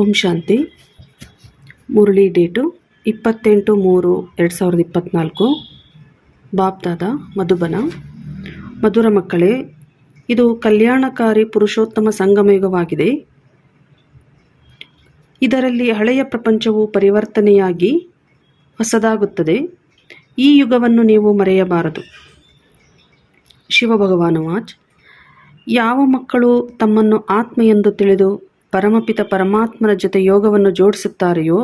ಓಂ ಶಾಂತಿ. Murali date ಇಪ್ಪತ್ತೆಂಟು ಮೂರು ಎರಡು ಸಾವಿರದ ಇಪ್ಪತ್ತ್ನಾಲ್ಕು ಬಾಪ್ದಾದ ಮಧುಬನ. ಮಧುರ ಮಕ್ಕಳೇ, ಇದು ಕಲ್ಯಾಣಕಾರಿ ಪುರುಷೋತ್ತಮ ಸಂಗಮಯುಗವಾಗಿದೆ. ಇದರಲ್ಲಿ ಹಳೆಯ ಪ್ರಪಂಚವು ಪರಿವರ್ತನೆಯಾಗಿ ಹೊಸದಾಗುತ್ತದೆ. ಈ ಯುಗವನ್ನು ನೀವು ಮರೆಯಬಾರದು. ಶಿವಭಗವಾನ ವಾಚ್, ಯಾವ ಮಕ್ಕಳು ತಮ್ಮನ್ನು ಆತ್ಮ ಎಂದು ತಿಳಿದು ಪರಮಪಿತ ಪರಮಾತ್ಮನ ಜೊತೆ ಯೋಗವನ್ನು ಜೋಡಿಸುತ್ತಾರೆಯೋ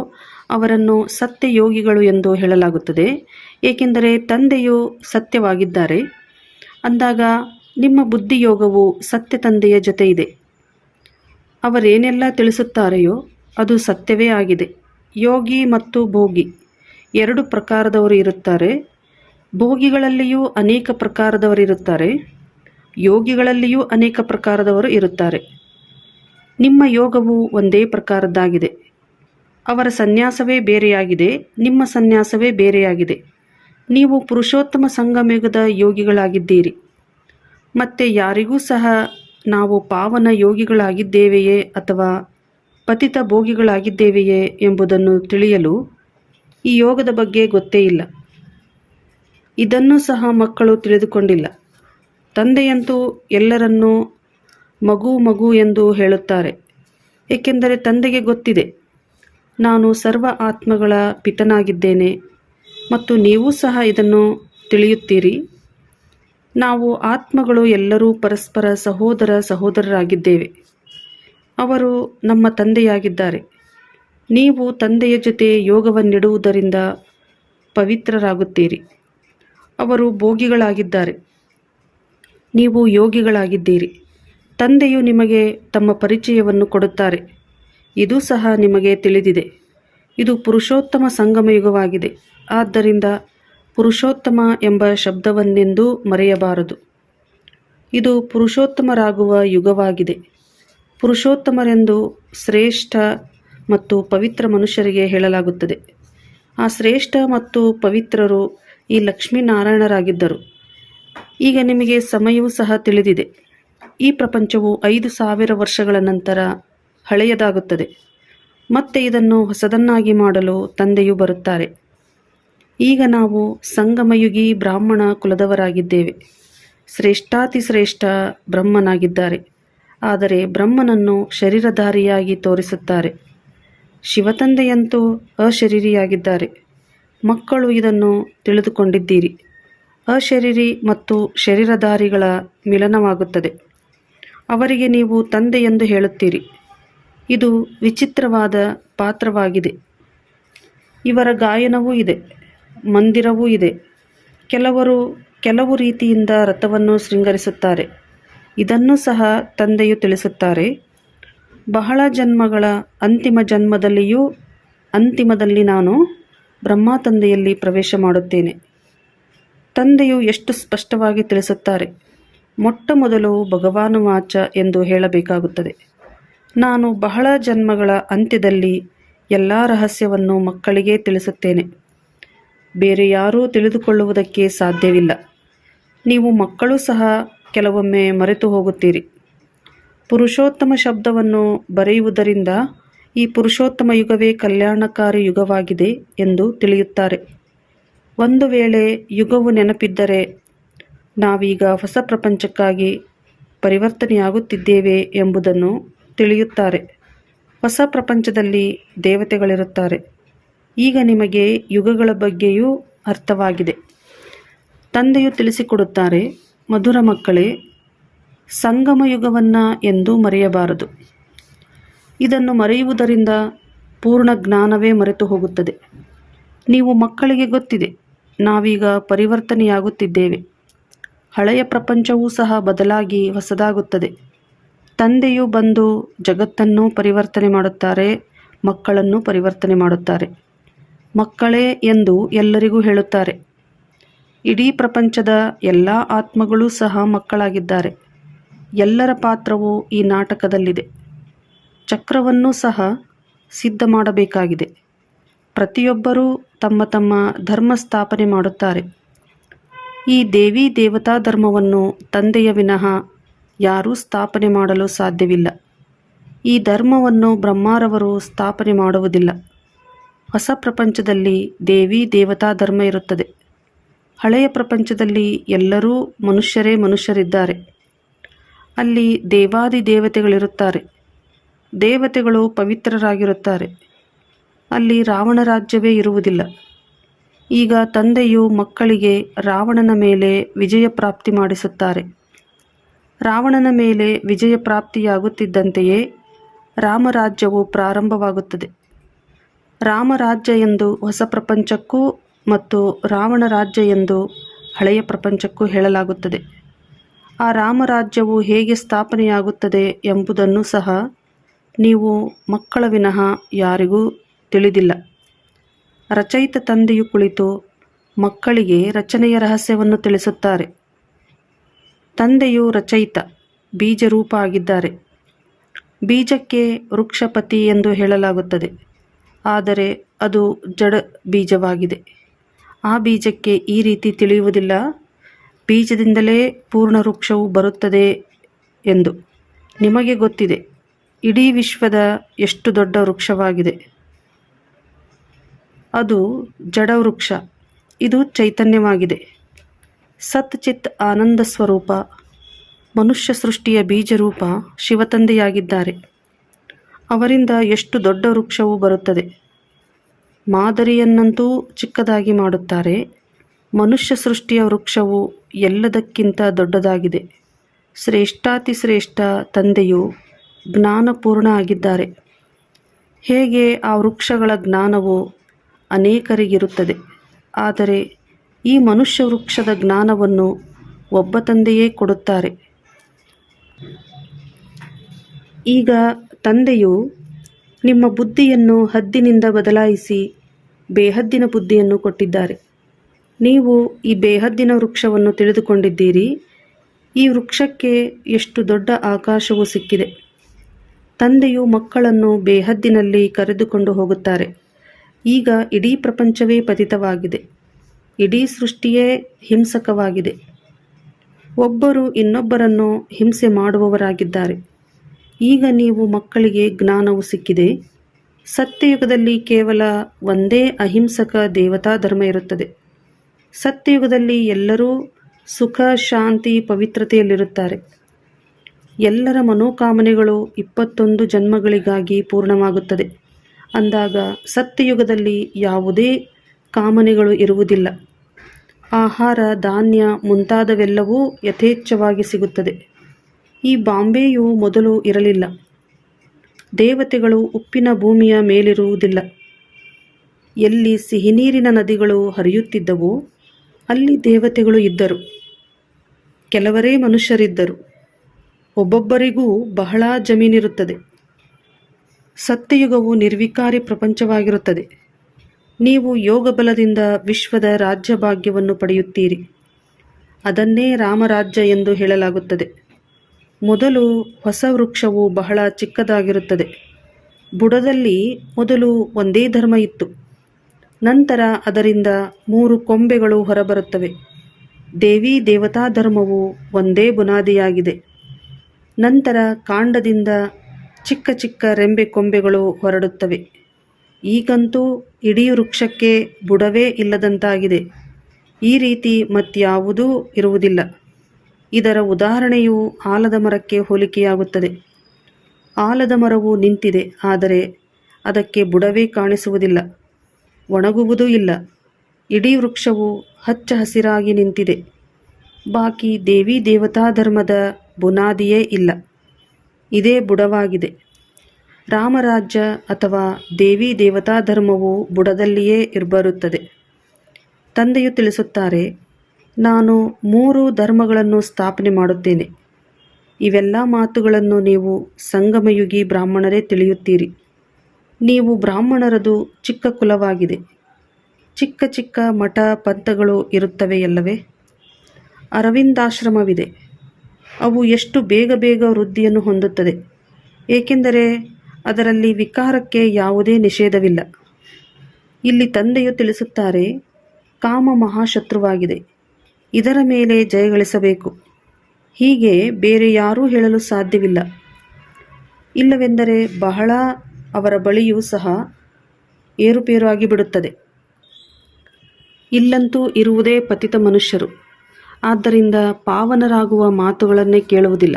ಅವರನ್ನು ಸತ್ಯ ಯೋಗಿಗಳು ಎಂದು ಹೇಳಲಾಗುತ್ತದೆ. ಏಕೆಂದರೆ ತಂದೆಯು ಸತ್ಯವಾಗಿದ್ದಾರೆ. ಅಂದಾಗ ನಿಮ್ಮ ಬುದ್ಧಿಯೋಗವು ಸತ್ಯ ತಂದೆಯ ಜೊತೆ ಇದೆ. ಅವರೇನೆಲ್ಲ ತಿಳಿಸುತ್ತಾರೆಯೋ ಅದು ಸತ್ಯವೇ ಆಗಿದೆ. ಯೋಗಿ ಮತ್ತು ಭೋಗಿ ಎರಡು ಪ್ರಕಾರದವರು ಇರುತ್ತಾರೆ. ಭೋಗಿಗಳಲ್ಲಿಯೂ ಅನೇಕ ಪ್ರಕಾರದವರಿರುತ್ತಾರೆ ಯೋಗಿಗಳಲ್ಲಿಯೂ ಅನೇಕ ಪ್ರಕಾರದವರು ಇರುತ್ತಾರೆ. ನಿಮ್ಮ ಯೋಗವು ಒಂದೇ ಪ್ರಕಾರದ್ದಾಗಿದೆ. ಅವರ ಸನ್ಯಾಸವೇ ಬೇರೆಯಾಗಿದೆ, ನಿಮ್ಮ ಸನ್ಯಾಸವೇ ಬೇರೆಯಾಗಿದೆ. ನೀವು ಪುರುಷೋತ್ತಮ ಸಂಗಮೇಗದ ಯೋಗಿಗಳಾಗಿದ್ದೀರಿ. ಮತ್ತೆ ಯಾರಿಗೂ ಸಹ ನಾವು ಪಾವನ ಯೋಗಿಗಳಾಗಿದ್ದೇವೆಯೇ ಅಥವಾ ಪತಿತ ಭೋಗಿಗಳಾಗಿದ್ದೇವೆಯೇ ಎಂಬುದನ್ನು ತಿಳಿಯಲು ಈ ಯೋಗದ ಬಗ್ಗೆ ಗೊತ್ತೇ ಇಲ್ಲ. ಇದನ್ನು ಸಹ ಮಕ್ಕಳು ತಿಳಿದುಕೊಂಡಿಲ್ಲ. ತಂದೆಯಂತೂ ಎಲ್ಲರನ್ನೂ ಮಗು ಮಗು ಎಂದು ಹೇಳುತ್ತಾರೆ. ಏಕೆಂದರೆ ತಂದೆಗೆ ಗೊತ್ತಿದೆ, ನಾನು ಸರ್ವ ಆತ್ಮಗಳ ಪಿತನಾಗಿದ್ದೇನೆ ಮತ್ತು ನೀವು ಸಹ ಇದನ್ನು ತಿಳಿಯುತ್ತೀರಿ. ನಾವು ಆತ್ಮಗಳು ಎಲ್ಲರೂ ಪರಸ್ಪರ ಸಹೋದರ ಸಹೋದರರಾಗಿದ್ದೇವೆ. ಅವರು ನಮ್ಮ ತಂದೆಯಾಗಿದ್ದಾರೆ. ನೀವು ತಂದೆಯ ಜೊತೆ ಯೋಗವನ್ನಿಡುವುದರಿಂದ ಪವಿತ್ರರಾಗುತ್ತೀರಿ. ಅವರು ಭೋಗಿಗಳಾಗಿದ್ದಾರೆ. ನೀವು ಯೋಗಿಗಳಾಗಿದ್ದೀರಿ. ತಂದೆಯು ನಿಮಗೆ ತಮ್ಮ ಪರಿಚಯವನ್ನು ಕೊಡುತ್ತಾರೆ. ಇದು ಸಹ ನಿಮಗೆ ತಿಳಿದಿದೆ. ಇದು ಪುರುಷೋತ್ತಮ ಸಂಗಮಯುಗವಾಗಿದೆ. ಆದ್ದರಿಂದ ಪುರುಷೋತ್ತಮ ಎಂಬ ಶಬ್ದವನ್ನೆಂದೂ ಮರೆಯಬಾರದು. ಇದು ಪುರುಷೋತ್ತಮರಾಗುವ ಯುಗವಾಗಿದೆ. ಪುರುಷೋತ್ತಮರೆಂದು ಶ್ರೇಷ್ಠ ಮತ್ತು ಪವಿತ್ರ ಮನುಷ್ಯರಿಗೆ ಹೇಳಲಾಗುತ್ತದೆ. ಆ ಶ್ರೇಷ್ಠ ಮತ್ತು ಪವಿತ್ರರು ಈ ಲಕ್ಷ್ಮೀನಾರಾಯಣರಾಗಿದ್ದರು. ಈಗ ನಿಮಗೆ ಸಮಯವೂ ಸಹ ತಿಳಿದಿದೆ. ಈ ಪ್ರಪಂಚವು ಐದು ಸಾವಿರ ವರ್ಷಗಳ ನಂತರ ಹಳೆಯದಾಗುತ್ತದೆ. ಮತ್ತೆ ಇದನ್ನು ಹೊಸದನ್ನಾಗಿ ಮಾಡಲು ತಂದೆಯು ಬರುತ್ತಾರೆ. ಈಗ ನಾವು ಸಂಗಮಯುಗಿ ಬ್ರಾಹ್ಮಣ ಕುಲದವರಾಗಿದ್ದೇವೆ. ಶ್ರೇಷ್ಠಾತಿ ಶ್ರೇಷ್ಠ ಬ್ರಹ್ಮನಾಗಿದ್ದಾರೆ. ಆದರೆ ಬ್ರಹ್ಮನನ್ನು ಶರೀರಧಾರಿಯಾಗಿ ತೋರಿಸುತ್ತಾರೆ. ಶಿವತಂದೆಯಂತೂ ಅಶರೀರಿಯಾಗಿದ್ದಾರೆ. ಮಕ್ಕಳು ಇದನ್ನು ತಿಳಿದುಕೊಂಡಿದ್ದೀರಿ. ಅಶರೀರಿ ಮತ್ತು ಶರೀರಧಾರಿಗಳ ಮಿಲನವಾಗುತ್ತದೆ. ಅವರಿಗೆ ನೀವು ತಂದೆ ಎಂದು ಹೇಳುತ್ತೀರಿ. ಇದು ವಿಚಿತ್ರವಾದ ಪಾತ್ರವಾಗಿದೆ. ಇವರ ಗಾಯನವೂ ಇದೆ, ಮಂದಿರವೂ ಇದೆ. ಕೆಲವರು ಕೆಲವು ರೀತಿಯಿಂದ ರಥವನ್ನು ಶೃಂಗರಿಸುತ್ತಾರೆ. ಇದನ್ನು ಸಹ ತಂದೆಯು ತಿಳಿಸುತ್ತಾರೆ. ಬಹಳ ಜನ್ಮಗಳ ಅಂತಿಮ ಜನ್ಮದಲ್ಲಿಯೂ ಅಂತಿಮದಲ್ಲಿ ನಾನು ಬ್ರಹ್ಮ ತಂದೆಯಲ್ಲಿ ಪ್ರವೇಶ ಮಾಡುತ್ತೇನೆ. ತಂದೆಯು ಎಷ್ಟು ಸ್ಪಷ್ಟವಾಗಿ ತಿಳಿಸುತ್ತಾರೆ. ಮೊಟ್ಟ ಮೊದಲು ಭಗವಾನು ವಾಚ ಎಂದು ಹೇಳಬೇಕಾಗುತ್ತದೆ. ನಾನು ಬಹಳ ಜನ್ಮಗಳ ಅಂತ್ಯದಲ್ಲಿ ಎಲ್ಲ ರಹಸ್ಯವನ್ನು ಮಕ್ಕಳಿಗೆ ತಿಳಿಸುತ್ತೇನೆ. ಬೇರೆ ಯಾರೂ ತಿಳಿದುಕೊಳ್ಳುವುದಕ್ಕೆ ಸಾಧ್ಯವಿಲ್ಲ. ನೀವು ಮಕ್ಕಳು ಸಹ ಕೆಲವೊಮ್ಮೆ ಮರೆತು ಹೋಗುತ್ತೀರಿ. ಪುರುಷೋತ್ತಮ ಶಬ್ದವನ್ನು ಬರೆಯುವುದರಿಂದ ಈ ಪುರುಷೋತ್ತಮ ಯುಗವೇ ಕಲ್ಯಾಣಕಾರಿ ಯುಗವಾಗಿದೆ ಎಂದು ತಿಳಿಯುತ್ತಾರೆ. ಒಂದು ವೇಳೆ ಯುಗವು ನೆನಪಿದ್ದರೆ ನಾವೀಗ ಹೊಸ ಪ್ರಪಂಚಕ್ಕಾಗಿ ಪರಿವರ್ತನೆಯಾಗುತ್ತಿದ್ದೇವೆ ಎಂಬುದನ್ನು ತಿಳಿಯುತ್ತಾರೆ. ಹೊಸ ಪ್ರಪಂಚದಲ್ಲಿ ದೇವತೆಗಳಿರುತ್ತಾರೆ. ಈಗ ನಿಮಗೆ ಯುಗಗಳ ಬಗ್ಗೆಯೂ ಅರ್ಥವಾಗಿದೆ. ತಂದೆಯು ತಿಳಿಸಿಕೊಡುತ್ತಾರೆ, ಮಧುರ ಮಕ್ಕಳೇ, ಸಂಗಮ ಯುಗವನ್ನು ಎಂದೂ ಮರೆಯಬಾರದು. ಇದನ್ನು ಮರೆಯುವುದರಿಂದ ಪೂರ್ಣ ಜ್ಞಾನವೇ ಮರೆತು ಹೋಗುತ್ತದೆ. ನೀವು ಮಕ್ಕಳಿಗೆ ಗೊತ್ತಿದೆ, ನಾವೀಗ ಪರಿವರ್ತನೆಯಾಗುತ್ತಿದ್ದೇವೆ. ಹಳೆಯ ಪ್ರಪಂಚವೂ ಸಹ ಬದಲಾಗಿ ಹೊಸದಾಗುತ್ತದೆ. ತಂದೆಯು ಬಂದು ಜಗತ್ತನ್ನು ಪರಿವರ್ತನೆ ಮಾಡುತ್ತಾರೆ, ಮಕ್ಕಳನ್ನು ಪರಿವರ್ತನೆ ಮಾಡುತ್ತಾರೆ. ಮಕ್ಕಳೇ ಎಂದು ಎಲ್ಲರಿಗೂ ಹೇಳುತ್ತಾರೆ. ಇಡೀ ಪ್ರಪಂಚದ ಎಲ್ಲ ಆತ್ಮಗಳೂ ಸಹ ಮಕ್ಕಳಾಗಿದ್ದಾರೆ. ಎಲ್ಲರ ಪಾತ್ರವು ಈ ನಾಟಕದಲ್ಲಿದೆ. ಚಕ್ರವನ್ನು ಸಹ ಸಿದ್ಧ ಮಾಡಬೇಕಾಗಿದೆ. ಪ್ರತಿಯೊಬ್ಬರೂ ತಮ್ಮ ತಮ್ಮ ಧರ್ಮ ಸ್ಥಾಪನೆ ಮಾಡುತ್ತಾರೆ. ಈ ದೇವಿ ದೇವತಾ ಧರ್ಮವನ್ನು ತಂದೆಯ ವಿನಃ ಯಾರೂ ಸ್ಥಾಪನೆ ಮಾಡಲು ಸಾಧ್ಯವಿಲ್ಲ. ಈ ಧರ್ಮವನ್ನು ಬ್ರಹ್ಮಾರವರು ಸ್ಥಾಪನೆ ಮಾಡುವುದಿಲ್ಲ. ಹೊಸ ಪ್ರಪಂಚದಲ್ಲಿ ದೇವಿ ದೇವತಾ ಧರ್ಮ ಇರುತ್ತದೆ. ಹಳೆಯ ಪ್ರಪಂಚದಲ್ಲಿ ಎಲ್ಲರೂ ಮನುಷ್ಯರೇ ಮನುಷ್ಯರಿದ್ದಾರೆ. ಅಲ್ಲಿ ದೇವಾದಿ ದೇವತೆಗಳಿರುತ್ತಾರೆ. ದೇವತೆಗಳು ಪವಿತ್ರರಾಗಿರುತ್ತಾರೆ. ಅಲ್ಲಿ ರಾವಣ ರಾಜ್ಯವೇ ಇರುವುದಿಲ್ಲ. ಈಗ ತಂದೆಯು ಮಕ್ಕಳಿಗೆ ರಾವಣನ ಮೇಲೆ ವಿಜಯ ಪ್ರಾಪ್ತಿ ಮಾಡಿಸುತ್ತಾರೆ. ರಾವಣನ ಮೇಲೆ ವಿಜಯ ಪ್ರಾಪ್ತಿಯಾಗುತ್ತಿದ್ದಂತೆಯೇ ರಾಮರಾಜ್ಯವು ಪ್ರಾರಂಭವಾಗುತ್ತದೆ. ರಾಮರಾಜ್ಯ ಎಂದು ಹೊಸ ಪ್ರಪಂಚಕ್ಕೂ ಮತ್ತು ರಾವಣ ರಾಜ್ಯ ಎಂದು ಹಳೆಯ ಪ್ರಪಂಚಕ್ಕೂ ಹೇಳಲಾಗುತ್ತದೆ. ಆ ರಾಮರಾಜ್ಯವು ಹೇಗೆ ಸ್ಥಾಪನೆಯಾಗುತ್ತದೆ ಎಂಬುದನ್ನು ಸಹ ನೀವು ಮಕ್ಕಳ ವಿನಃ ಯಾರಿಗೂ ತಿಳಿದಿಲ್ಲ. ರಚಯಿತ ತಂದೆಯು ಕುಳಿತು ಮಕ್ಕಳಿಗೆ ರಚನೆಯ ರಹಸ್ಯವನ್ನು ತಿಳಿಸುತ್ತಾರೆ. ತಂದೆಯು ರಚಯಿತ, ಬೀಜರೂಪ ಆಗಿದ್ದಾರೆ. ಬೀಜಕ್ಕೆ ವೃಕ್ಷಪತಿ ಎಂದು ಹೇಳಲಾಗುತ್ತದೆ. ಆದರೆ ಅದು ಜಡ ಬೀಜವಾಗಿದೆ. ಆ ಬೀಜಕ್ಕೆ ಈ ರೀತಿ ತಿಳಿಯುವುದಿಲ್ಲ. ಬೀಜದಿಂದಲೇ ಪೂರ್ಣ ವೃಕ್ಷವು ಬರುತ್ತದೆ ಎಂದು ನಿಮಗೆ ಗೊತ್ತಿದೆ. ಇಡೀ ವಿಶ್ವದ ಎಷ್ಟು ದೊಡ್ಡ ವೃಕ್ಷವಾಗಿದೆ. ಅದು ಜಡ ವೃಕ್ಷ ಇದು ಚೈತನ್ಯವಾಗಿದೆ. ಸತ್ ಚಿತ್ ಆನಂದ ಸ್ವರೂಪ, ಮನುಷ್ಯ ಸೃಷ್ಟಿಯ ಬೀಜರೂಪ ಶಿವತಂದೆಯಾಗಿದ್ದಾರೆ. ಅವರಿಂದ ಎಷ್ಟು ದೊಡ್ಡ ವೃಕ್ಷವೂ ಬರುತ್ತದೆ. ಮಾದರಿಯನ್ನಂತೂ ಚಿಕ್ಕದಾಗಿ ಮಾಡುತ್ತಾರೆ. ಮನುಷ್ಯ ಸೃಷ್ಟಿಯ ವೃಕ್ಷವು ಎಲ್ಲದಕ್ಕಿಂತ ದೊಡ್ಡದಾಗಿದೆ. ಶ್ರೇಷ್ಠಾತಿ ಶ್ರೇಷ್ಠ ತಂದೆಯು ಜ್ಞಾನಪೂರ್ಣ ಆಗಿದ್ದಾರೆ. ಹೇಗೆ ಆ ವೃಕ್ಷಗಳ ಜ್ಞಾನವು ಅನೇಕರಿಗಿರುತ್ತದೆ. ಆದರೆ ಈ ಮನುಷ್ಯ ವೃಕ್ಷದ ಜ್ಞಾನವನ್ನು ಒಬ್ಬ ತಂದೆಯೇ ಕೊಡುತ್ತಾರೆ. ಈಗ ತಂದೆಯು ನಿಮ್ಮ ಬುದ್ಧಿಯನ್ನು ಹದ್ದಿನಿಂದ ಬದಲಾಯಿಸಿ ಬೇಹದ್ದಿನ ಬುದ್ಧಿಯನ್ನು ಕೊಟ್ಟಿದ್ದಾರೆ. ನೀವು ಈ ಬೇಹದ್ದಿನ ವೃಕ್ಷವನ್ನು ತಿಳಿದುಕೊಂಡಿದ್ದೀರಿ. ಈ ವೃಕ್ಷಕ್ಕೆ ಎಷ್ಟು ದೊಡ್ಡ ಆಕಾಶವು ಸಿಕ್ಕಿದೆ. ತಂದೆಯು ಮಕ್ಕಳನ್ನು ಬೇಹದ್ದಿನಲ್ಲಿ ಕರೆದುಕೊಂಡು ಹೋಗುತ್ತಾರೆ. ಈಗ ಇಡೀ ಪ್ರಪಂಚವೇ ಪತಿತವಾಗಿದೆ. ಇಡೀ ಸೃಷ್ಟಿಯೇ ಹಿಂಸಕವಾಗಿದೆ. ಒಬ್ಬರು ಇನ್ನೊಬ್ಬರನ್ನು ಹಿಂಸೆ ಮಾಡುವವರಾಗಿದ್ದಾರೆ. ಈಗ ನೀವು ಮಕ್ಕಳಿಗೆ ಜ್ಞಾನವು ಸಿಕ್ಕಿದೆ. ಸತ್ಯಯುಗದಲ್ಲಿ ಕೇವಲ ಒಂದೇ ಅಹಿಂಸಕ ದೇವತಾ ಧರ್ಮ ಇರುತ್ತದೆ. ಸತ್ಯಯುಗದಲ್ಲಿ ಎಲ್ಲರೂ ಸುಖ, ಶಾಂತಿ, ಪವಿತ್ರತೆಯಲ್ಲಿರುತ್ತಾರೆ. ಎಲ್ಲರ ಮನೋಕಾಮನೆಗಳು ಇಪ್ಪತ್ತೊಂದು ಜನ್ಮಗಳಿಗಾಗಿ ಪೂರ್ಣವಾಗುತ್ತದೆ. ಅಂದಾಗ ಸತ್ಯಯುಗದಲ್ಲಿ ಯಾವುದೇ ಕಾಮನೆಗಳು ಇರುವುದಿಲ್ಲ. ಆಹಾರ, ಧಾನ್ಯ ಮುಂತಾದವೆಲ್ಲವೂ ಯಥೇಚ್ಛವಾಗಿ ಸಿಗುತ್ತದೆ. ಈ ಬಾಂಬೆಯು ಮೊದಲು ಇರಲಿಲ್ಲ. ದೇವತೆಗಳು ಉಪ್ಪಿನ ಭೂಮಿಯ ಮೇಲಿರುವುದಿಲ್ಲ. ಎಲ್ಲಿ ಸಿಹಿನೀರಿನ ನದಿಗಳು ಹರಿಯುತ್ತಿದ್ದವೋ ಅಲ್ಲಿ ದೇವತೆಗಳು ಇದ್ದರು. ಕೆಲವರೇ ಮನುಷ್ಯರಿದ್ದರು. ಒಬ್ಬೊಬ್ಬರಿಗೂ ಬಹಳ ಜಮೀನಿರುತ್ತದೆ. ಸತ್ಯಯುಗವು ನಿರ್ವಿಕಾರಿ ಪ್ರಪಂಚವಾಗಿರುತ್ತದೆ. ನೀವು ಯೋಗ ಬಲದಿಂದ ವಿಶ್ವದ ರಾಜ್ಯ ಭಾಗ್ಯವನ್ನು ಪಡೆಯುತ್ತೀರಿ. ಅದನ್ನೇ ರಾಮರಾಜ್ಯ ಎಂದು ಹೇಳಲಾಗುತ್ತದೆ. ಮೊದಲು ಹೊಸ ವೃಕ್ಷವು ಬಹಳ ಚಿಕ್ಕದಾಗಿರುತ್ತದೆ. ಬುಡದಲ್ಲಿ ಮೊದಲು ಒಂದೇ ಧರ್ಮ ಇತ್ತು. ನಂತರ ಅದರಿಂದ ಮೂರು ಕೊಂಬೆಗಳು ಹೊರಬರುತ್ತವೆ. ದೇವಿ ದೇವತಾ ಧರ್ಮವು ಒಂದೇ ಬುನಾದಿಯಾಗಿದೆ. ನಂತರ ಕಾಂಡದಿಂದ ಚಿಕ್ಕ ಚಿಕ್ಕ ರೆಂಬೆ ಕೊಂಬೆಗಳು ಹೊರಡುತ್ತವೆ. ಈಗಂತೂ ಇಡೀ ವೃಕ್ಷಕ್ಕೆ ಬುಡವೇ ಇಲ್ಲದಂತಾಗಿದೆ. ಈ ರೀತಿ ಮತ್ಯಾವುದೂ ಇರುವುದಿಲ್ಲ. ಇದರ ಉದಾಹರಣೆಯು ಆಲದ ಮರಕ್ಕೆ ಹೋಲಿಕೆಯಾಗುತ್ತದೆ. ಆಲದ ಮರವು ನಿಂತಿದೆ, ಆದರೆ ಅದಕ್ಕೆ ಬುಡವೇ ಕಾಣಿಸುವುದಿಲ್ಲ. ಒಣಗುವುದೂ ಇಲ್ಲ. ಇಡೀ ವೃಕ್ಷವು ಹಚ್ಚ ಹಸಿರಾಗಿ ನಿಂತಿದೆ. ಬಾಕಿ ದೇವಿ ದೇವತಾ ಧರ್ಮದ ಬುನಾದಿಯೇ ಇಲ್ಲ. ಇದೇ ಬುಡವಾಗಿದೆ. ರಾಮರಾಜ್ಯ ಅಥವಾ ದೇವಿ ದೇವತಾ ಧರ್ಮವು ಬುಡದಲ್ಲಿಯೇ ಇರ್ಬರುತ್ತದೆ. ತಂದೆಯು ತಿಳಿಸುತ್ತಾರೆ, ನಾನು ಮೂರು ಧರ್ಮಗಳನ್ನು ಸ್ಥಾಪನೆ ಮಾಡುತ್ತೇನೆ. ಇವೆಲ್ಲ ಮಾತುಗಳನ್ನು ನೀವು ಸಂಗಮಯುಗಿ ಬ್ರಾಹ್ಮಣರೇ ತಿಳಿಯುತ್ತೀರಿ. ನೀವು ಬ್ರಾಹ್ಮಣರದು ಚಿಕ್ಕ ಕುಲವಾಗಿದೆ. ಚಿಕ್ಕ ಚಿಕ್ಕ ಮಠ ಪಂಥಗಳು ಇರುತ್ತವೆಯಲ್ಲವೇ? ಅರವಿಂದಾಶ್ರಮವಿದೆ. ಅವು ಎಷ್ಟು ಬೇಗ ಬೇಗ ವೃದ್ಧಿಯನ್ನು ಹೊಂದುತ್ತದೆ. ಏಕೆಂದರೆ ಅದರಲ್ಲಿ ವಿಕಾರಕ್ಕೆ ಯಾವುದೇ ನಿಷೇಧವಿಲ್ಲ. ಇಲ್ಲಿ ತಂದೆಯು ತಿಳಿಸುತ್ತಾರೆ, ಕಾಮ ಮಹಾಶತ್ರುವಾಗಿದೆ. ಇದರ ಮೇಲೆ ಜಯಗಳಿಸಬೇಕು ಹೀಗೆ ಬೇರೆ ಯಾರೂ ಹೇಳಲು ಸಾಧ್ಯವಿಲ್ಲ. ಇಲ್ಲವೆಂದರೆ ಬಹಳ ಅವರ ಬಳಿಯೂ ಸಹ ಏರುಪೇರು ಆಗಿಬಿಡುತ್ತದೆ ಇಲ್ಲಂತೂ ಇರುವುದೇ ಪತಿತ ಮನುಷ್ಯರು. ಆದ್ದರಿಂದ ಪಾವನರಾಗುವ ಮಾತುಗಳನ್ನೇ ಕೇಳುವುದಿಲ್ಲ.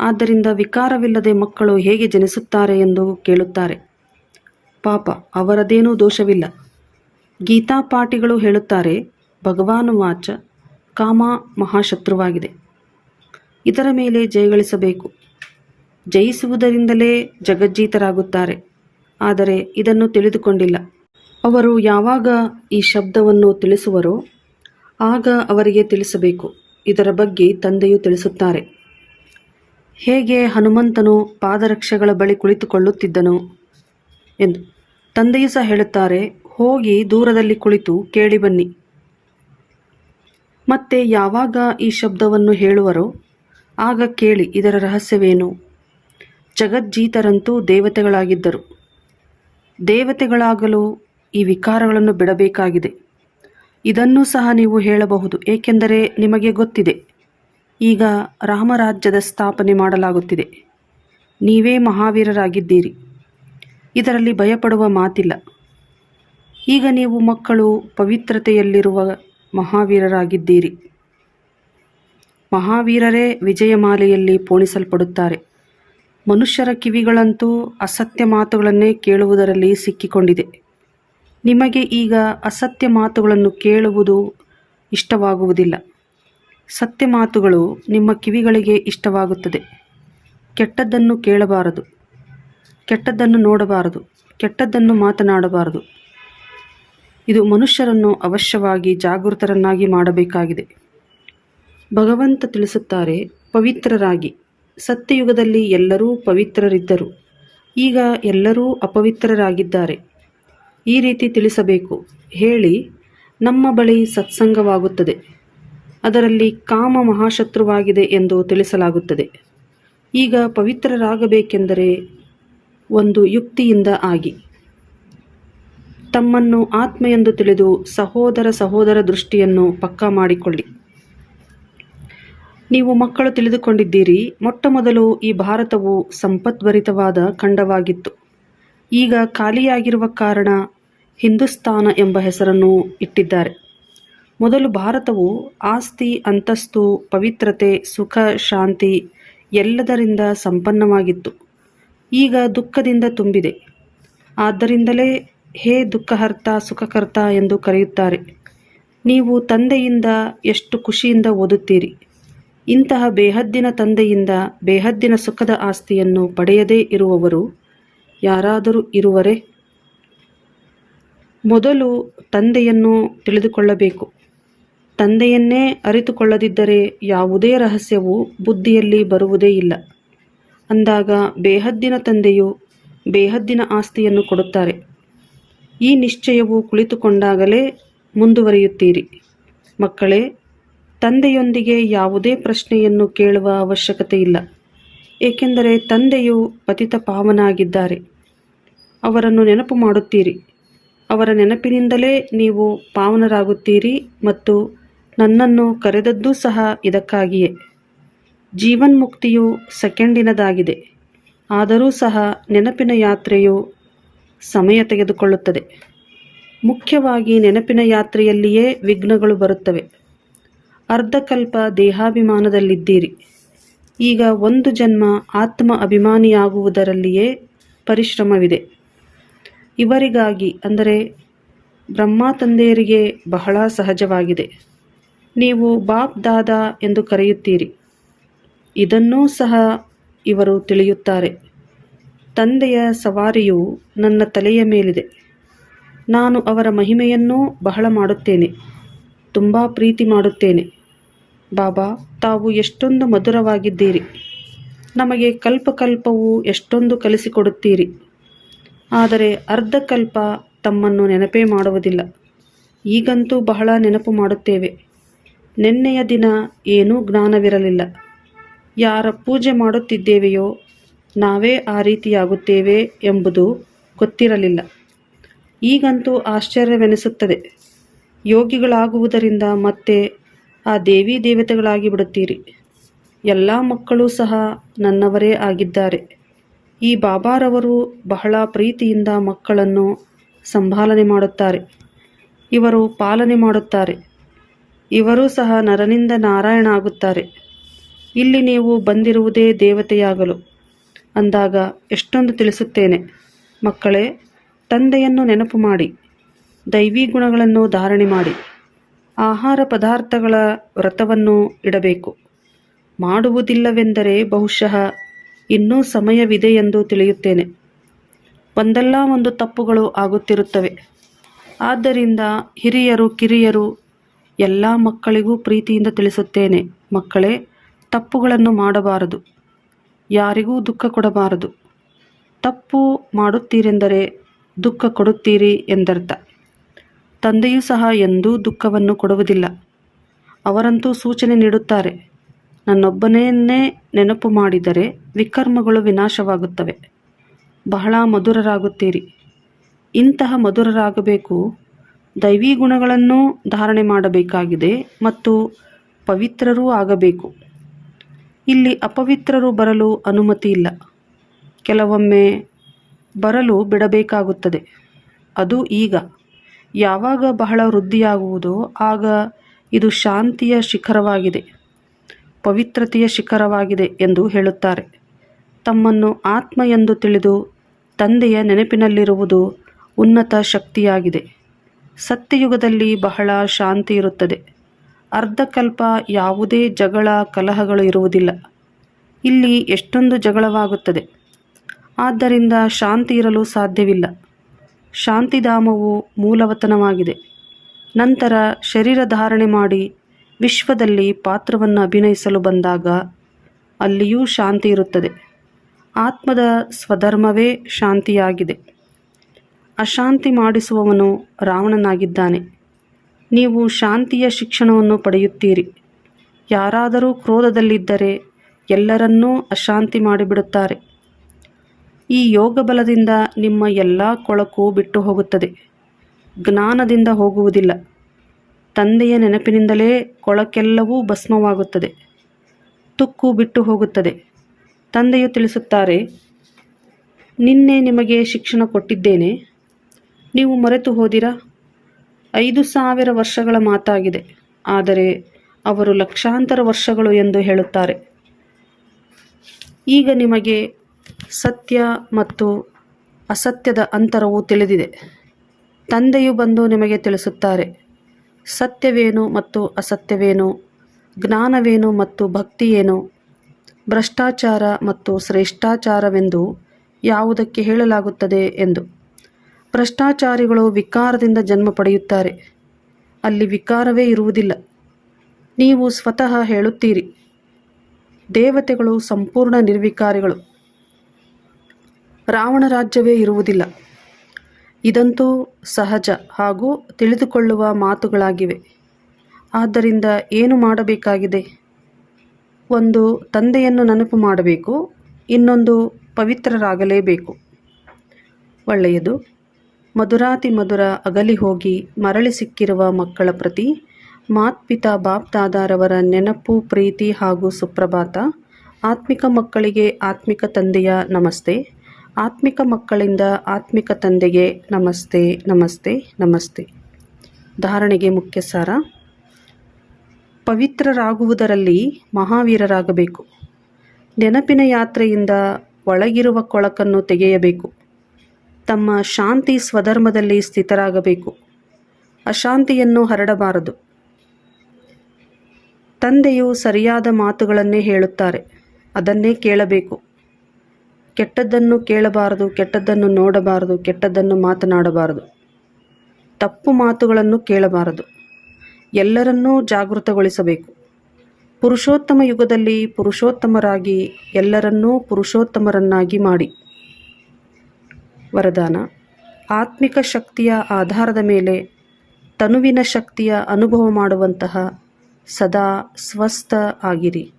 ಆದ್ದರಿಂದ ವಿಕಾರವಿಲ್ಲದೆ ಮಕ್ಕಳು ಹೇಗೆ ಜನಿಸುತ್ತಾರೆ ಎಂದು ಕೇಳುತ್ತಾರೆ. ಪಾಪ, ಅವರದೇನೂ ದೋಷವಿಲ್ಲ. ಗೀತಾಪಾಠಿಗಳು ಹೇಳುತ್ತಾರೆ, ಭಗವಾನ್ ವಾಚ, ಕಾಮ ಮಹಾಶತ್ರುವಾಗಿದೆ. ಇದರ ಮೇಲೆ ಜಯಗಳಿಸಬೇಕು ಜಯಿಸುವುದರಿಂದಲೇ ಜಗಜ್ಜೀತರಾಗುತ್ತಾರೆ. ಆದರೆ ಇದನ್ನು ತಿಳಿದುಕೊಂಡಿಲ್ಲ. ಅವರು ಯಾವಾಗ ಈ ಶಬ್ದವನ್ನು ತಿಳಿಸುವರೋ ಆಗ ಅವರಿಗೆ ತಿಳಿಸಬೇಕು. ಇದರ ಬಗ್ಗೆ ತಂದೆಯು ತಿಳಿಸುತ್ತಾರೆ. ಹೇಗೆ ಹನುಮಂತನು ಪಾದರಕ್ಷೆಗಳ ಬಳಿ ಕುಳಿತುಕೊಳ್ಳುತ್ತಿದ್ದನು ಎಂದು. ತಂದೆಯು ಸಹ ಹೇಳುತ್ತಾರೆ, ಹೋಗಿ ದೂರದಲ್ಲಿ ಕುಳಿತು ಕೇಳಿ ಬನ್ನಿ. ಮತ್ತೆ ಯಾವಾಗ ಈ ಶಬ್ದವನ್ನು ಹೇಳುವರೋ ಆಗ ಕೇಳಿ ಇದರ ರಹಸ್ಯವೇನು. ಜಗಜ್ಜೀತರಂತೂ ದೇವತೆಗಳಾಗಿದ್ದರು. ದೇವತೆಗಳಾಗಲು ಈ ವಿಕಾರಗಳನ್ನು ಬಿಡಬೇಕಾಗಿದೆ. ಇದನ್ನೂ ಸಹ ನೀವು ಹೇಳಬಹುದು, ಏಕೆಂದರೆ ನಿಮಗೆ ಗೊತ್ತಿದೆ. ಈಗ ರಾಮರಾಜ್ಯದ ಸ್ಥಾಪನೆ ಮಾಡಲಾಗುತ್ತಿದೆ. ನೀವೇ ಮಹಾವೀರರಾಗಿದ್ದೀರಿ. ಇದರಲ್ಲಿ ಭಯಪಡುವ ಮಾತಿಲ್ಲ. ಈಗ ನೀವು ಮಕ್ಕಳು ಪವಿತ್ರತೆಯಲ್ಲಿರುವ ಮಹಾವೀರರಾಗಿದ್ದೀರಿ. ಮಹಾವೀರರೇ ವಿಜಯಮಾಲೆಯಲ್ಲಿ ಪೋಣಿಸಲ್ಪಡುತ್ತಾರೆ. ಮನುಷ್ಯರ ಕಿವಿಗಳಂತೂ ಅಸತ್ಯ ಮಾತುಗಳನ್ನೇ ಕೇಳುವುದರಲ್ಲಿ ಸಿಕ್ಕಿಕೊಂಡಿದೆ. ನಿಮಗೆ ಈಗ ಅಸತ್ಯ ಮಾತುಗಳನ್ನು ಕೇಳುವುದು ಇಷ್ಟವಾಗುವುದಿಲ್ಲ. ಸತ್ಯ ಮಾತುಗಳು ನಿಮ್ಮ ಕಿವಿಗಳಿಗೆ ಇಷ್ಟವಾಗುತ್ತದೆ. ಕೆಟ್ಟದ್ದನ್ನು ಕೇಳಬಾರದು. ಕೆಟ್ಟದ್ದನ್ನು ನೋಡಬಾರದು. ಕೆಟ್ಟದ್ದನ್ನು ಮಾತನಾಡಬಾರದು. ಇದು ಮನುಷ್ಯರನ್ನು ಅವಶ್ಯವಾಗಿ ಜಾಗೃತರನ್ನಾಗಿ ಮಾಡಬೇಕಾಗಿದೆ. ಭಗವಂತ ತಿಳಿಸುತ್ತಾರೆ, ಪವಿತ್ರರಾಗಿ. ಸತ್ಯಯುಗದಲ್ಲಿ ಎಲ್ಲರೂ ಪವಿತ್ರರಿದ್ದರು. ಈಗ ಎಲ್ಲರೂ ಅಪವಿತ್ರರಾಗಿದ್ದಾರೆ. ಈ ರೀತಿ ತಿಳಿಸಬೇಕು. ಹೇಳಿ, ನಮ್ಮ ಬಳಿ ಸತ್ಸಂಗವಾಗುತ್ತದೆ. ಅದರಲ್ಲಿ ಕಾಮ ಮಹಾಶತ್ರುವಾಗಿದೆ ಎಂದು ತಿಳಿಸಲಾಗುತ್ತದೆ. ಈಗ ಪವಿತ್ರರಾಗಬೇಕೆಂದರೆ ಒಂದು ಯುಕ್ತಿಯಿಂದ ಆಗಿ. ತಮ್ಮನ್ನು ಆತ್ಮ ಎಂದು ತಿಳಿದು ಸಹೋದರ ಸಹೋದರ ದೃಷ್ಟಿಯನ್ನು ಪಕ್ಕಾ ಮಾಡಿಕೊಳ್ಳಿ. ನೀವು ಮಕ್ಕಳು ತಿಳಿದುಕೊಂಡಿದ್ದೀರಿ, ಮೊಟ್ಟ ಮೊದಲು ಈ ಭಾರತವು ಸಂಪದ್ಭರಿತವಾದ ಖಂಡವಾಗಿತ್ತು. ಈಗ ಖಾಲಿಯಾಗಿರುವ ಕಾರಣ ಹಿಂದೂಸ್ತಾನ ಎಂಬ ಹೆಸರನ್ನು ಇಟ್ಟಿದ್ದಾರೆ. ಮೊದಲು ಭಾರತವು ಆಸ್ತಿ, ಅಂತಸ್ತು, ಪವಿತ್ರತೆ, ಸುಖ, ಶಾಂತಿ ಎಲ್ಲದರಿಂದ ಸಂಪನ್ನವಾಗಿತ್ತು. ಈಗ ದುಃಖದಿಂದ ತುಂಬಿದೆ. ಆದ್ದರಿಂದಲೇ ಹೇ ದುಃಖಹರ್ತ, ಸುಖಕರ್ತ ಎಂದು ಕರೆಯುತ್ತಾರೆ. ನೀವು ತಂದೆಯಿಂದ ಎಷ್ಟು ಖುಷಿಯಿಂದ ಓದುತ್ತೀರಿ? ಇಂತಹ ಬೇಹದ್ದಿನ ತಂದೆಯಿಂದ ಬೇಹದ್ದಿನ ಸುಖದ ಆಸ್ತಿಯನ್ನು ಪಡೆಯದೇ ಇರುವವರು ಯಾರಾದರೂ ಇರುವರೇ? ಮೊದಲು ತಂದೆಯನ್ನು ತಿಳಿದುಕೊಳ್ಳಬೇಕು. ತಂದೆಯನ್ನೇ ಅರಿತುಕೊಳ್ಳದಿದ್ದರೆ ಯಾವುದೇ ರಹಸ್ಯವು ಬುದ್ಧಿಯಲ್ಲಿ ಬರುವುದೇ ಇಲ್ಲ. ಅಂದಾಗ ಬೇಹದ್ದಿನ ತಂದೆಯು ಬೇಹದ್ದಿನ ಆಸ್ತಿಯನ್ನು ಕೊಡುತ್ತಾರೆ. ಈ ನಿಶ್ಚಯವು ಕುಳಿತುಕೊಂಡಾಗಲೇ ಮುಂದುವರಿಯುತ್ತೀರಿ. ಮಕ್ಕಳೇ, ತಂದೆಯೊಂದಿಗೆ ಯಾವುದೇ ಪ್ರಶ್ನೆಯನ್ನು ಕೇಳುವ ಅವಶ್ಯಕತೆ ಇಲ್ಲ. ಏಕೆಂದರೆ ತಂದೆಯು ಪತಿತ ಪಾವನಾಗಿದ್ದಾರೆ. ಅವರನ್ನು ನೆನಪು ಮಾಡುತ್ತೀರಿ. ಅವರ ನೆನಪಿನಿಂದಲೇ ನೀವು ಪಾವನರಾಗುತ್ತೀರಿ ಮತ್ತು ನನ್ನನ್ನು ಕರೆದದ್ದೂ ಸಹ ಇದಕ್ಕಾಗಿಯೇ. ಜೀವನ್ಮುಕ್ತಿಯು ಸೆಕೆಂಡಿನದಾಗಿದೆ. ಆದರೂ ಸಹ ನೆನಪಿನ ಯಾತ್ರೆಯು ಸಮಯ ತೆಗೆದುಕೊಳ್ಳುತ್ತದೆ. ಮುಖ್ಯವಾಗಿ ನೆನಪಿನ ಯಾತ್ರೆಯಲ್ಲಿಯೇ ವಿಘ್ನಗಳು ಬರುತ್ತವೆ. ಅರ್ಧಕಲ್ಪ ದೇಹಾಭಿಮಾನದಲ್ಲಿದ್ದೀರಿ. ಈಗ ಒಂದು ಜನ್ಮ ಆತ್ಮ ಅಭಿಮಾನಿಯಾಗುವುದರಲ್ಲಿಯೇ ಪರಿಶ್ರಮವಿದೆ. ಇವರಿಗಾಗಿ, ಅಂದರೆ ಬ್ರಹ್ಮ ತಂದೆಯರಿಗೆ ಬಹಳ ಸಹಜವಾಗಿದೆ. ನೀವು ಬಾಪ್ ದಾದಾ ಎಂದು ಕರೆಯುತ್ತೀರಿ. ಇದನ್ನೂ ಸಹ ಇವರು ತಿಳಿಯುತ್ತಾರೆ. ತಂದೆಯ ಸವಾರಿಯು ನನ್ನ ತಲೆಯ ಮೇಲಿದೆ. ನಾನು ಅವರ ಮಹಿಮೆಯನ್ನೂ ಬಹಳ ಮಾಡುತ್ತೇನೆ. ತುಂಬ ಪ್ರೀತಿ ಮಾಡುತ್ತೇನೆ. ಬಾಬಾ, ತಾವು ಎಷ್ಟೊಂದು ಮಧುರವಾಗಿದ್ದೀರಿ. ನಮಗೆ ಕಲ್ಪಕಲ್ಪವು ಎಷ್ಟೊಂದು ಕಲಿಸಿಕೊಡುತ್ತೀರಿ. ಆದರೆ ಅರ್ಧಕಲ್ಪ ತಮ್ಮನ್ನು ನೆನಪೇ ಮಾಡುವುದಿಲ್ಲ. ಈಗಂತೂ ಬಹಳ ನೆನಪು ಮಾಡುತ್ತೇವೆ. ನಿನ್ನೆಯ ದಿನ ಏನೂ ಜ್ಞಾನವಿರಲಿಲ್ಲ. ಯಾರ ಪೂಜೆ ಮಾಡುತ್ತಿದ್ದೇವೆಯೋ ನಾವೇ ಆ ರೀತಿಯಾಗುತ್ತೇವೆ ಎಂಬುದು ಗೊತ್ತಿರಲಿಲ್ಲ. ಈಗಂತೂ ಆಶ್ಚರ್ಯವೆನಿಸುತ್ತದೆ. ಯೋಗಿಗಳಾಗುವುದರಿಂದ ಮತ್ತೆ ಆ ದೇವಿ ದೇವತೆಗಳಾಗಿ ಬಿಡುತ್ತೀರಿ. ಎಲ್ಲ ಮಕ್ಕಳು ಸಹ ನನ್ನವರೇ ಆಗಿದ್ದಾರೆ. ಈ ಬಾಬಾರವರು ಬಹಳ ಪ್ರೀತಿಯಿಂದ ಮಕ್ಕಳನ್ನು ಸಂಭಾಲನೆ ಮಾಡುತ್ತಾರೆ. ಇವರು ಪಾಲನೆ ಮಾಡುತ್ತಾರೆ. ಇವರೂ ಸಹ ನರನಿಂದ ನಾರಾಯಣ ಆಗುತ್ತಾರೆ. ಇಲ್ಲಿ ನೀವು ಬಂದಿರುವುದೇ ದೇವತೆಯಾಗಲು. ಅಂದಾಗ ಎಷ್ಟೊಂದು ತಿಳಿಸುತ್ತೇನೆ. ಮಕ್ಕಳೇ, ತಂದೆಯನ್ನು ನೆನಪು ಮಾಡಿ. ದೈವಿ ಗುಣಗಳನ್ನು ಧಾರಣೆ ಮಾಡಿ. ಆಹಾರ ಪದಾರ್ಥಗಳ ವ್ರತವನ್ನು ಇಡಬೇಕು. ಮಾಡುವುದಿಲ್ಲವೆಂದರೆ ಬಹುಶಃ ಇನ್ನೂ ಸಮಯವಿದೆ ಎಂದು ತಿಳಿಯುತ್ತೇನೆ. ಒಂದಲ್ಲ ಒಂದು ತಪ್ಪುಗಳು ಆಗುತ್ತಿರುತ್ತವೆ. ಆದ್ದರಿಂದ ಹಿರಿಯರು, ಕಿರಿಯರು, ಎಲ್ಲ ಮಕ್ಕಳಿಗೂ ಪ್ರೀತಿಯಿಂದ ತಿಳಿಸುತ್ತೇನೆ. ಮಕ್ಕಳೇ, ತಪ್ಪುಗಳನ್ನು ಮಾಡಬಾರದು. ಯಾರಿಗೂ ದುಃಖ ಕೊಡಬಾರದು. ತಪ್ಪು ಮಾಡುತ್ತೀರೆಂದರೆ ದುಃಖ ಕೊಡುತ್ತೀರಿ ಎಂದರ್ಥ. ತಂದೆಯೂ ಸಹ ಎಂದೂ ದುಃಖವನ್ನು ಕೊಡುವುದಿಲ್ಲ. ಅವರಂತೂ ಸೂಚನೆ ನೀಡುತ್ತಾರೆ. ನನ್ನೊಬ್ಬನೆಯನ್ನೇ ನೆನಪು ಮಾಡಿದರೆ ವಿಕರ್ಮಗಳು ವಿನಾಶವಾಗುತ್ತವೆ. ಬಹಳ ಮಧುರರಾಗುತ್ತೀರಿ. ಇಂತಹ ಮಧುರರಾಗಬೇಕು. ದೈವಿ ಗುಣಗಳನ್ನು ಧಾರಣೆ ಮಾಡಬೇಕಾಗಿದೆ ಮತ್ತು ಪವಿತ್ರರೂ ಆಗಬೇಕು. ಇಲ್ಲಿ ಅಪವಿತ್ರರು ಬರಲು ಅನುಮತಿ ಇಲ್ಲ. ಕೆಲವೊಮ್ಮೆ ಬರಲು ಬಿಡಬೇಕಾಗುತ್ತದೆ. ಅದು ಈಗ. ಯಾವಾಗ ಬಹಳ ವೃದ್ಧಿಯಾಗುವುದೋ ಆಗ ಇದು ಶಾಂತಿಯ ಶಿಖರವಾಗಿದೆ. ಪವಿತ್ರತೆಯ ಶಿಖರವಾಗಿದೆ ಎಂದು ಹೇಳುತ್ತಾರೆ. ತಮ್ಮನ್ನು ಆತ್ಮ ಎಂದು ತಿಳಿದು ತಂದೆಯ ನೆನಪಿನಲ್ಲಿರುವುದು ಉನ್ನತ ಶಕ್ತಿಯಾಗಿದೆ. ಸತ್ಯಯುಗದಲ್ಲಿ ಬಹಳ ಶಾಂತಿ ಇರುತ್ತದೆ. ಅರ್ಧಕಲ್ಪ ಯಾವುದೇ ಜಗಳ ಕಲಹಗಳು ಇರುವುದಿಲ್ಲ. ಇಲ್ಲಿ ಎಷ್ಟೊಂದು ಜಗಳವಾಗುತ್ತದೆ. ಆದ್ದರಿಂದ ಶಾಂತಿ ಇರಲು ಸಾಧ್ಯವಿಲ್ಲ. ಶಾಂತಿಧಾಮವು ಮೂಲವತನವಾಗಿದೆ. ನಂತರ ಶರೀರ ಧಾರಣೆ ಮಾಡಿ ವಿಶ್ವದಲ್ಲಿ ಪಾತ್ರವನ್ನು ಅಭಿನಯಿಸಲು ಬಂದಾಗ ಅಲ್ಲಿಯೂ ಶಾಂತಿ ಇರುತ್ತದೆ. ಆತ್ಮದ ಸ್ವಧರ್ಮವೇ ಶಾಂತಿಯಾಗಿದೆ. ಅಶಾಂತಿ ಮಾಡಿಸುವವನು ರಾವಣನಾಗಿದ್ದಾನೆ. ನೀವು ಶಾಂತಿಯ ಶಿಕ್ಷಣವನ್ನು ಪಡೆಯುತ್ತೀರಿ. ಯಾರಾದರೂ ಕ್ರೋಧದಲ್ಲಿದ್ದರೆ ಎಲ್ಲರನ್ನೂ ಅಶಾಂತಿ ಮಾಡಿಬಿಡುತ್ತಾರೆ. ಈ ಯೋಗ ಬಲದಿಂದ ನಿಮ್ಮ ಎಲ್ಲ ಕೊಳಕು ಬಿಟ್ಟು ಹೋಗುತ್ತದೆ ಜ್ಞಾನದಿಂದ ಹೋಗುವುದಿಲ್ಲ. ತಂದೆಯ ನೆನಪಿನಿಂದಲೇ ಕೊಳಕೆಲ್ಲವೂ ಭಸ್ಮವಾಗುತ್ತದೆ. ತುಕ್ಕು ಬಿಟ್ಟು ಹೋಗುತ್ತದೆ. ತಂದೆಯು ತಿಳಿಸುತ್ತಾರೆ, ನಿನ್ನೆ ನಿಮಗೆ ಶಿಕ್ಷಣ ಕೊಟ್ಟಿದ್ದೇನೆ. ನೀವು ಮರೆತು ಹೋದಿರಾ? ಐದು ಸಾವಿರ ವರ್ಷಗಳ ಮಾತಾಗಿದೆ. ಆದರೆ ಅವರು ಲಕ್ಷಾಂತರ ವರ್ಷಗಳು ಎಂದು ಹೇಳುತ್ತಾರೆ. ಈಗ ನಿಮಗೆ ಸತ್ಯ ಮತ್ತು ಅಸತ್ಯದ ಅಂತರವು ತಿಳಿದಿದೆ. ತಂದೆಯು ಬಂದು ನಿಮಗೆ ತಿಳಿಸುತ್ತಾರೆ ಸತ್ಯವೇನು ಮತ್ತು ಅಸತ್ಯವೇನು? ಜ್ಞಾನವೇನು ಮತ್ತು ಭಕ್ತಿಯೇನು? ಭ್ರಷ್ಟಾಚಾರ ಮತ್ತು ಶ್ರೇಷ್ಠಾಚಾರವೆಂದು ಯಾವುದಕ್ಕೆ ಹೇಳಲಾಗುತ್ತದೆ ಎಂದು. ಭ್ರಷ್ಟಾಚಾರಿಗಳು ವಿಕಾರದಿಂದ ಜನ್ಮ ಪಡೆಯುತ್ತಾರೆ. ಅಲ್ಲಿ ವಿಕಾರವೇ ಇರುವುದಿಲ್ಲ. ನೀವು ಸ್ವತಃ ಹೇಳುತ್ತೀರಿ. ದೇವತೆಗಳು ಸಂಪೂರ್ಣ ನಿರ್ವಿಕಾರಿಗಳು. ರಾವಣ ರಾಜ್ಯವೇ ಇರುವುದಿಲ್ಲ. ಇದಂತೂ ಸಹಜ ಹಾಗೂ ತಿಳಿದುಕೊಳ್ಳುವ ಮಾತುಗಳಾಗಿವೆ. ಆದ್ದರಿಂದ ಏನು ಮಾಡಬೇಕಾಗಿದೆ? ಒಂದು ತಂದೆಯನ್ನು ನೆನಪು ಮಾಡಬೇಕು, ಇನ್ನೊಂದು ಪವಿತ್ರರಾಗಲೇಬೇಕು. ಒಳ್ಳೆಯದು. ಮಧುರಾತಿ ಮಧುರ ಅಗಲಿ ಹೋಗಿ ಮರಳಿ ಸಿಕ್ಕಿರುವ ಮಕ್ಕಳ ಪ್ರತಿ, ಮಾತ್ಪಿತಾ ಬಾಪ್ದಾದಾರವರ ನೆನಪು, ಪ್ರೀತಿ ಹಾಗೂ ಸುಪ್ರಭಾತ, ಆತ್ಮಿಕ ಮಕ್ಕಳಿಗೆ ಆತ್ಮಿಕ ತಂದೆಯ ನಮಸ್ತೆ. ಆತ್ಮಿಕ ಮಕ್ಕಳಿಂದ ಆತ್ಮಿಕ ತಂದೆಗೆ ನಮಸ್ತೆ ನಮಸ್ತೆ ನಮಸ್ತೆ. ಧಾರಣೆಗೆ ಮುಖ್ಯ ಸಾರ. ಪವಿತ್ರರಾಗುವುದರಲ್ಲಿ ಮಹಾವೀರರಾಗಬೇಕು. ನೆನಪಿನ ಯಾತ್ರೆಯಿಂದ ಒಳಗಿರುವ ಕೊಳಕನ್ನು ತೆಗೆಯಬೇಕು. ತಮ್ಮ ಶಾಂತಿ ಸ್ವಧರ್ಮದಲ್ಲಿ ಸ್ಥಿತರಾಗಬೇಕು. ಅಶಾಂತಿಯನ್ನು ಹರಡಬಾರದು. ತಂದೆಯು ಸರಿಯಾದ ಮಾತುಗಳನ್ನೇ ಹೇಳುತ್ತಾರೆ. ಅದನ್ನೇ ಕೇಳಬೇಕು. ಕೆಟ್ಟದ್ದನ್ನು ಕೇಳಬಾರದು, ಕೆಟ್ಟದ್ದನ್ನು ನೋಡಬಾರದು, ಕೆಟ್ಟದ್ದನ್ನು ಮಾತನಾಡಬಾರದು. ತಪ್ಪು ಮಾತುಗಳನ್ನು ಕೇಳಬಾರದು. ಎಲ್ಲರನ್ನೂ ಜಾಗೃತಗೊಳಿಸಬೇಕು. ಪುರುಷೋತ್ತಮ ಯುಗದಲ್ಲಿ ಪುರುಷೋತ್ತಮರಾಗಿ ಎಲ್ಲರನ್ನೂ ಪುರುಷೋತ್ತಮರನ್ನಾಗಿ ಮಾಡಿ. ವರದಾನ, ಆತ್ಮಿಕ ಶಕ್ತಿಯ ಆಧಾರದ ಮೇಲೆ ತನುವಿನ ಶಕ್ತಿಯ ಅನುಭವ ಮಾಡುವಂತಹ ಸದಾ ಸ್ವಸ್ಥ ಆಗಿರಿ.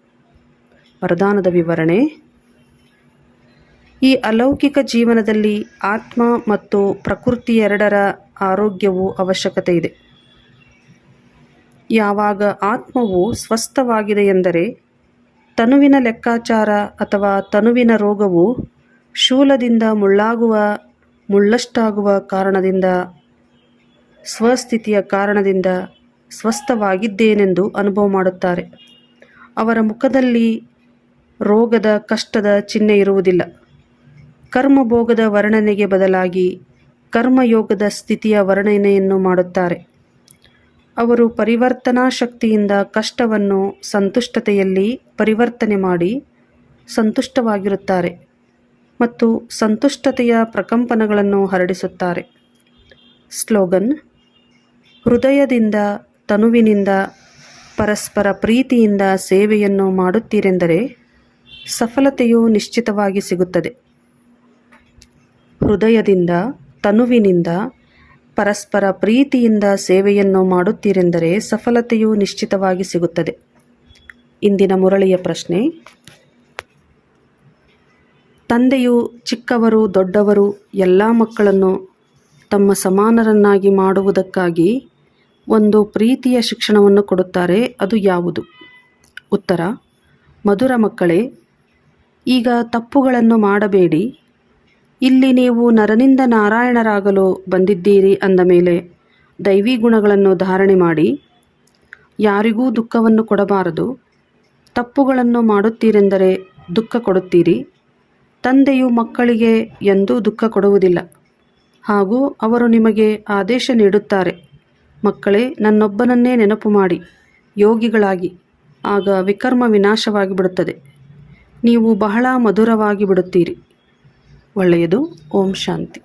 ವರದಾನದ ವಿವರಣೆ ಈ ಅಲೌಕಿಕ ಜೀವನದಲ್ಲಿ ಆತ್ಮ ಮತ್ತು ಪ್ರಕೃತಿ ಎರಡರ ಆರೋಗ್ಯವು ಅವಶ್ಯಕತೆ ಇದೆ. ಯಾವಾಗ ಆತ್ಮವು ಸ್ವಸ್ಥವಾಗಿದೆ ಎಂದರೆ ತನುವಿನ ಲೆಕ್ಕಾಚಾರ ಅಥವಾ ತನುವಿನ ರೋಗವು ಶೂಲದಿಂದ ಮುಳ್ಳಾಗುವ, ಮುಳ್ಳಷ್ಟಾಗುವ ಕಾರಣದಿಂದ, ಸ್ವಸ್ಥಿತಿಯ ಕಾರಣದಿಂದ ಸ್ವಸ್ಥವಾಗಿದ್ದೇನೆಂದು ಅನುಭವ ಮಾಡುತ್ತಾರೆ. ಅವರ ಮುಖದಲ್ಲಿ ರೋಗದ ಕಷ್ಟದ ಚಿಹ್ನೆ ಇರುವುದಿಲ್ಲ. ಕರ್ಮಭೋಗದ ವರ್ಣನೆಗೆ ಬದಲಾಗಿ ಕರ್ಮಯೋಗದ ಸ್ಥಿತಿಯ ವರ್ಣನೆಯನ್ನು ಮಾಡುತ್ತಾರೆ. ಅವರು ಪರಿವರ್ತನಾ ಶಕ್ತಿಯಿಂದ ಕಷ್ಟವನ್ನು ಸಂತುಷ್ಟತೆಯಲ್ಲಿ ಪರಿವರ್ತನೆ ಮಾಡಿ ಸಂತುಷ್ಟವಾಗಿರುತ್ತಾರೆ ಮತ್ತು ಸಂತುಷ್ಟತೆಯ ಪ್ರಕಂಪನಗಳನ್ನು ಹರಡಿಸುತ್ತಾರೆ. ಸ್ಲೋಗನ್, ಹೃದಯದಿಂದ ತನುವಿನಿಂದ ಪರಸ್ಪರ ಪ್ರೀತಿಯಿಂದ ಸೇವೆಯನ್ನು ಮಾಡುತ್ತೀರೆಂದರೆ ಸಫಲತೆಯು ನಿಶ್ಚಿತವಾಗಿ ಸಿಗುತ್ತದೆ. ಹೃದಯದಿಂದ, ತನುವಿನಿಂದ, ಪರಸ್ಪರ ಪ್ರೀತಿಯಿಂದ ಸೇವೆಯನ್ನು ಮಾಡುತ್ತೀರೆಂದರೆ ಸಫಲತೆಯು ನಿಶ್ಚಿತವಾಗಿ ಸಿಗುತ್ತದೆ. ಇಂದಿನ ಮುರಳಿಯ ಪ್ರಶ್ನೆ, ತಂದೆಯು ಚಿಕ್ಕವರು, ದೊಡ್ಡವರು ಎಲ್ಲ ಮಕ್ಕಳನ್ನು ತಮ್ಮ ಸಮಾನರನ್ನಾಗಿ ಮಾಡುವುದಕ್ಕಾಗಿ ಒಂದು ಪ್ರೀತಿಯ ಶಿಕ್ಷಣವನ್ನು ಕೊಡುತ್ತಾರೆ, ಅದು ಯಾವುದು? ಉತ್ತರ, ಮಧುರ ಮಕ್ಕಳೇ, ಈಗ ತಪ್ಪುಗಳನ್ನು ಮಾಡಬೇಡಿ. ಇಲ್ಲಿ ನೀವು ನರನಿಂದ ನಾರಾಯಣರಾಗಲು ಬಂದಿದ್ದೀರಿ ಅಂದ ಮೇಲೆ ದೈವಿ ಗುಣಗಳನ್ನು ಧಾರಣೆ ಮಾಡಿ, ಯಾರಿಗೂ ದುಃಖವನ್ನು ಕೊಡಬಾರದು, ತಪ್ಪುಗಳನ್ನು ಮಾಡುತ್ತೀರೆಂದರೆ ದುಃಖ ಕೊಡುತ್ತೀರಿ, ತಂದೆಯು ಮಕ್ಕಳಿಗೆ ಎಂದೂ ದುಃಖ ಕೊಡುವುದಿಲ್ಲ. ಹಾಗೂ ಅವರು ನಿಮಗೆ ಆದೇಶ ನೀಡುತ್ತಾರೆ, ಮಕ್ಕಳೇ, ನನ್ನೊಬ್ಬನನ್ನೇ ನೆನಪು ಮಾಡಿ, ಯೋಗಿಗಳಾಗಿ, ಆಗ ವಿಕರ್ಮ ವಿನಾಶವಾಗಿ ಬಿಡುತ್ತದೆ ನೀವು ಬಹಳ ಮಧುರವಾಗಿ ಬಿಡುತ್ತೀರಿ ಒಳ್ಳೆಯದು. ಓಂ ಶಾಂತಿ.